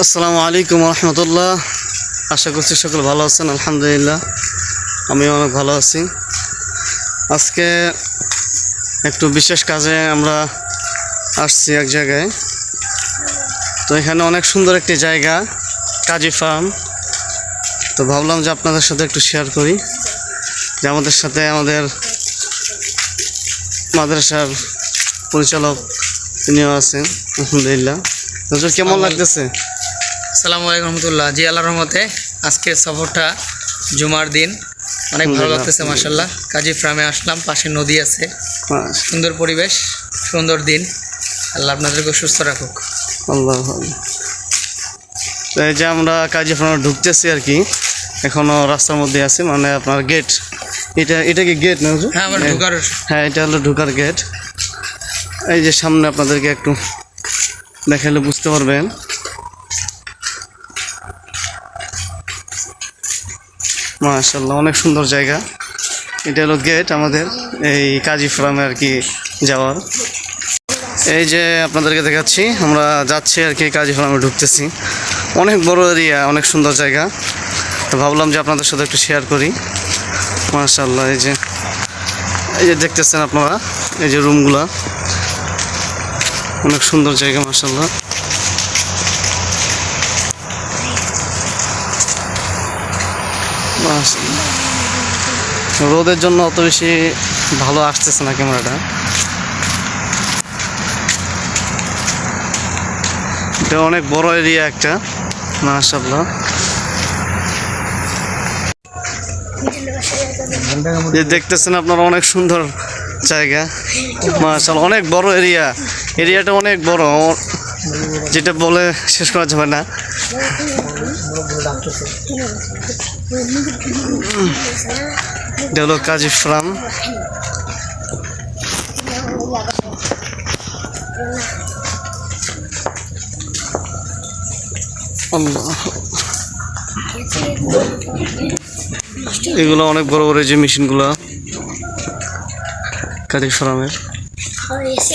আসসালামু আলাইকুম রহমতুল্লাহ। আশা করছি সকল ভালো আছেন, আলহামদুলিল্লাহ। আমি অনেক ভালো আছি। আজকে একটু বিশেষ কাজে আমরা আসছি এক জায়গায়। তো এখানে অনেক সুন্দর একটি জায়গা, কাজী ফার্ম। তো ভাবলাম যে আপনাদের সাথে একটু শেয়ার করি, যে আমাদের সাথে আমাদের মাদ্রাসার পরিচালক তিনিও আছেন, আলহামদুলিল্লাহ। হুজুর কেমন লাগতেছে? আসসালামু আলাইকুম রহমতুল্লাহ। জি আল্লাহ রহমতে আজকের সফরটা জুমার দিন। অনেক ভালো। লাগতেছে মাসাল্লাহ কাজী ফ্রামে আসলাম পাশে নদী আছে। সুন্দর পরিবেশ সুন্দর দিন। আল্লাহ আপনাদেরকে সুস্থ রাখুক। আল্লাহ। এই যে আমরা কাজী ফ্রামে ঢুকতেছি আর কি এখনও রাস্তার মধ্যে আছি মানে আপনার গেট এটা এটা কি গেট না হ্যাঁ আমার ঢোকার হ্যাঁ এটা হলো ঢুকার গেট এই যে সামনে আপনাদেরকে একটু দেখালে বুঝতে পারবেন। মাশাল্লাহ অনেক সুন্দর জায়গা। এটা হলো গেট আমাদের এই কাজী ফার্মে আর কি যাওয়ার। এই যে আপনাদেরকে দেখাচ্ছি, আমরা যাচ্ছি আর কি কাজী ফার্মে ঢুকতেছি। অনেক বড় এরিয়া অনেক সুন্দর জায়গা। তো ভাবলাম যে আপনাদের সাথে একটু শেয়ার করি। মাশাল্লাহ এই যে এই যে দেখতেছেন আপনারা, এই যে রুমগুলা অনেক সুন্দর জায়গা মাসাল্লাহ রোদের জন্য অত বেশি ভালো আসতেছে না ক্যামেরাটা। এটা অনেক বড় এরিয়া একটা মাসাল্লাহ দেখতেছেন আপনারা অনেক সুন্দর জায়গা। মাশাল, অনেক বড় এরিয়া। এরিয়াটা অনেক বড়। যেটা বলে শেষ করা যাবে না। এটা হলো কাজী ফার্ম। এগুলো অনেক বড় বড় যে মেশিনগুলো। কাজী ফার্মের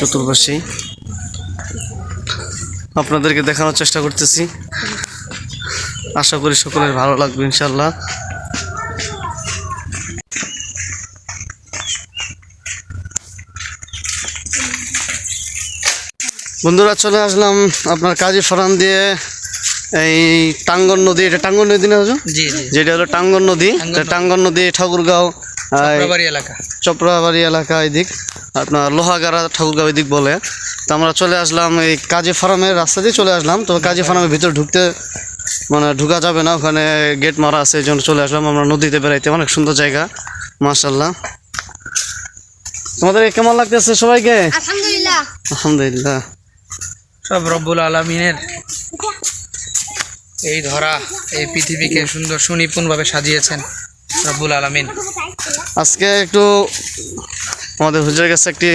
চতুর্পাশে। আপনাদেরকে দেখানোর চেষ্টা করতেছি। আশা করি সকলের ভালো লাগবে ইনশাল্লাহ বন্ধুরা চলে আসলাম আপনার কাজী ফার্ম দিয়ে। এই টাঙ্গন নদী এটা টাঙ্গন নদী না জি জি। যেটা হলো টাঙ্গন নদী। টাঙ্গন নদী ঠাকুরগাঁও। আহ, চক্রাবাড়ি এলাকা। চপড়াবাড়ি এলাকা এদিক আপনার লোহাগাড়া ঠাকুরগাঁও এদিক বলে। তো আমরা চলে আসলাম এই কাজী ফার্মের রাস্তা দিয়ে চলে আসলাম। তো কাজী ফার্মের ভিতরে ঢুকতে মানে ঢুকা যাবে না ওখানে গেট মারা আছে এই জন্য চলে আসলাম। আমরা নদীতে বেড়াইতে অনেক সুন্দর জায়গা মাশাল্লাহ তোমাদের কেমন লাগতেছে সবাইকে? আলহামদুলিল্লাহ। আলহামদুলিল্লাহ। সব রব্বুল আলমিনের এই ধরা এই পৃথিবীকে সুন্দর সুনিপুণভাবে সাজিয়েছেন রব্বুল আলমিন। আজকে একটু আমাদের হুজুরের কাছে একটি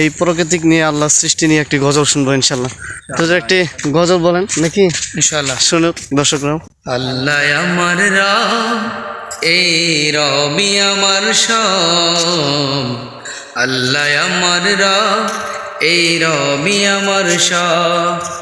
এই প্রকৃতিক নিয়ে আল্লাহ সৃষ্টি নিয়ে একটি গজল শুনব ইনশাল্লাহ। তো একটি গজল বলেন নাকি? ইনশাআল্লাহ। শুনুক দর্শকরাও আল্লাহ আমার রাম এই রবি আমার সব আল্লাহ আমার রাম এই রবি আমার সব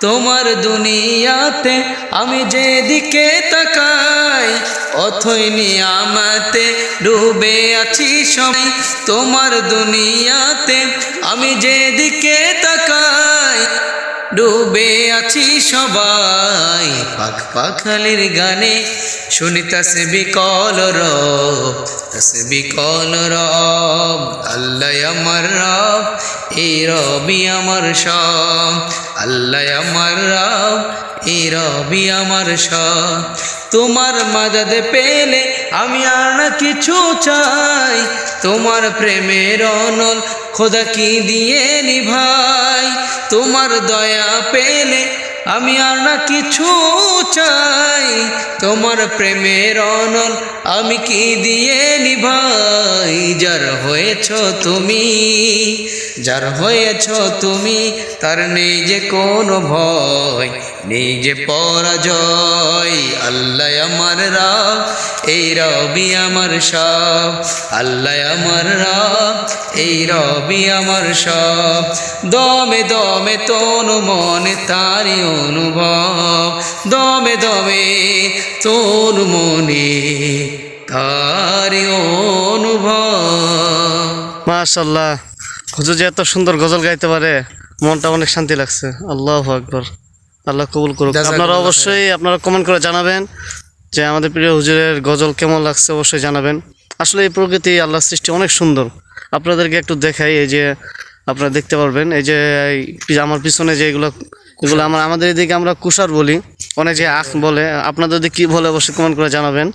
তোমার দুনিয়াতে আমি যেদিকে তাকাই, অথই নিয়ামাতে ডুবে আছি সবাই। তোমার দুনিয়াতে আমি যেদিকে তাকাই, ডুবে আছি সবাই। পাখ পাখালির গানে শুনি তাসে বিকল রব তাসে বিকল রব। আল্লাহ আমার রব, এই রবি আমার সব। আল্লাহ আমার রব এই রবি আমার সব তোমার মাদদ পেলে আমি আর না কিছু চাই। তোমার প্রেমের অনল খোদা কি দিয়ে নিভাই? তোমার দয়া পেলে আমি আর না কিছু চাই। তোমার প্রেমের অনল আমি কি দিয়ে নিভাই? যার হয়েছ তুমি যার হয়েছ তুমি, তার নেই যে কোনো ভয় নেই যে পরাজয়। আল্লাহ আমার রাব, এই রবি আমার সব। আল্লাহ আমার রাব, এই রবি আমার সব। দমে দমে তনু মনে তারি অনুভব, দমে দমে তনু মনে তারি অনুভব। মাশাল্লাহ। হুজুর যে এত সুন্দর গজল গাইতে পারে মনটা অনেক শান্তি লাগছে। আল্লাহ আকবর। আল্লাহ কবুল করুক। আপনারা অবশ্যই আপনারা কমেন্ট করে জানাবেন যে আমাদের প্রিয় হুজুরের গজল কেমন লাগছে অবশ্যই জানাবেন। আসলে এই প্রকৃতি আল্লাহর সৃষ্টি অনেক সুন্দর। আপনাদেরকে একটু দেখাই এই যে আপনারা দেখতে পারবেন এই যে এই আমার পিছনে যে এগুলো এগুলো আমার আমাদের এদিকে আমরা কুষার বলি। অনেক যে আখ বলে। আপনাদের কী বলে অবশ্যই কমেন্ট করে জানাবেন।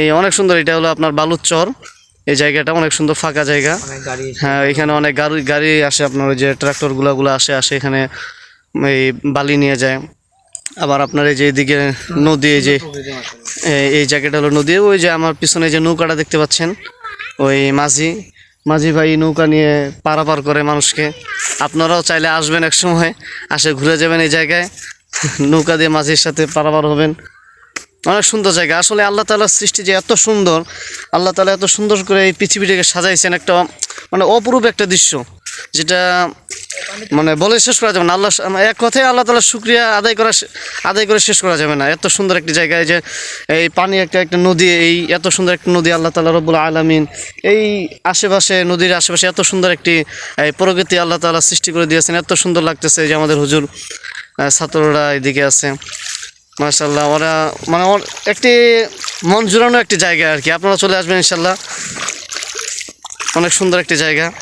এই অনেক সুন্দর এটা হলো আপনার বালুচর এই জায়গাটা অনেক সুন্দর ফাঁকা জায়গা। হ্যাঁ এখানে অনেক গাড়ি গাড়ি আসে আপনার ওই যে ট্রাক্টরগুলা আসে আসে এখানে এই বালি নিয়ে যায়। আবার আপনার এই যে এদিকে নদী এই যে এই জায়গাটা হলো নদী। ওই যে আমার পিছনে যে নৌকাটা দেখতে পাচ্ছেন ওই মাঝি। মাঝি ভাই নৌকা নিয়ে পারাপার করে মানুষকে। আপনারাও চাইলে আসবেন এক সময় আসে ঘুরে যাবেন এই জায়গায়। নৌকা দিয়ে মাঝির সাথে পারাপার হবেন। অনেক সুন্দর জায়গা। আসলে আল্লাহ তালার সৃষ্টি যে এত সুন্দর, আল্লাহ তালা এত সুন্দর করে এই পৃথিবীটাকে সাজাইছেন একটা মানে অপরূপ একটা দৃশ্য, যেটা মানে বলে শেষ করা যাবে না। আল্লাহ এক কথায় আল্লাহ তালার শুক্রিয়া আদায় করা আদায় করে শেষ করা যাবে না। এত সুন্দর একটি জায়গায় যে এই পানি একটা একটা নদী, এই এত সুন্দর একটি নদী আল্লাহ তালা রব্বুল আলমিন, এই আশেপাশে, নদীর আশেপাশে এত সুন্দর একটি, এই প্রকৃতি আল্লাহ তালা সৃষ্টি করে দিয়েছেন। এত সুন্দর লাগতেছে যে আমাদের হুজুর ছাত্ররা এদিকে আছে। মাশাল্লাহ ওরা মানে একটি মন জুড়ানো একটি জায়গা আর কি। আপনারা চলে আসবেন ইনশাল্লাহ অনেক সুন্দর একটি জায়গা।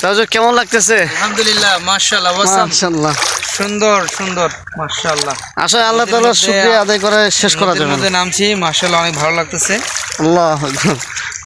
তাহলে কেমন লাগতেছে? আলহামদুলিল্লাহ মাশাআল্লাহ মাশাল্লাহ সুন্দর সুন্দর মাশাআল্লাহ। আসলে আল্লাহ মধ্যে- শুক্রিয়া আদায় করে শেষ করা যাবে নামছি মাশাআল্লাহ অনেক ভালো লাগতেছে। আল্লাহ।